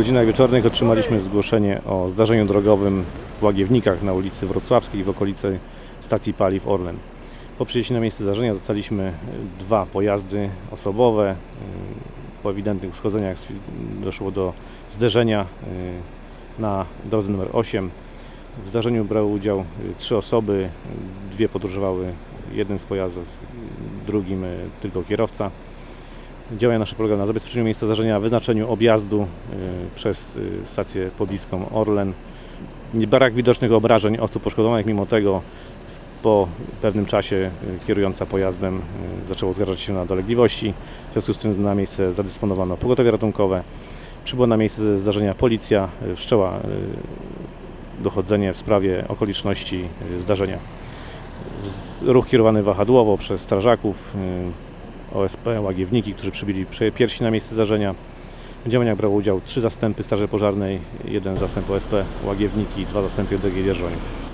godzinach wieczornych otrzymaliśmy zgłoszenie o zdarzeniu drogowym w Łagiewnikach na ulicy Wrocławskiej w okolicy stacji paliw Orlen. Po przyjściu na miejsce zdarzenia zostaliśmy dwa pojazdy osobowe. Po ewidentnych uszkodzeniach doszło do zderzenia e, na drodze numer 8. W zdarzeniu brały udział e, trzy osoby, dwie podróżowały jednym z pojazdów, e, drugim tylko kierowca. Działania nasze polegają na zabezpieczeniu miejsca zdarzenia, wyznaczeniu objazdu y, przez y, stację pobliską Orlen. Brak widocznych obrażeń osób poszkodowanych, mimo tego po pewnym czasie y, kierująca pojazdem zaczęła oskarżać się na dolegliwości. W związku z tym na miejsce zadysponowano pogotowie ratunkowe. Przybyła na miejsce zdarzenia policja, wszczęła dochodzenie w sprawie okoliczności zdarzenia. Ruch kierowany wahadłowo przez strażaków, OSP, Łagiewniki, którzy przybyli prze- pierwsi na miejsce zdarzenia. W działaniach brało udział trzy zastępy Straży Pożarnej, jeden zastęp OSP, Łagiewniki, dwa zastępy DG Wierżoniów.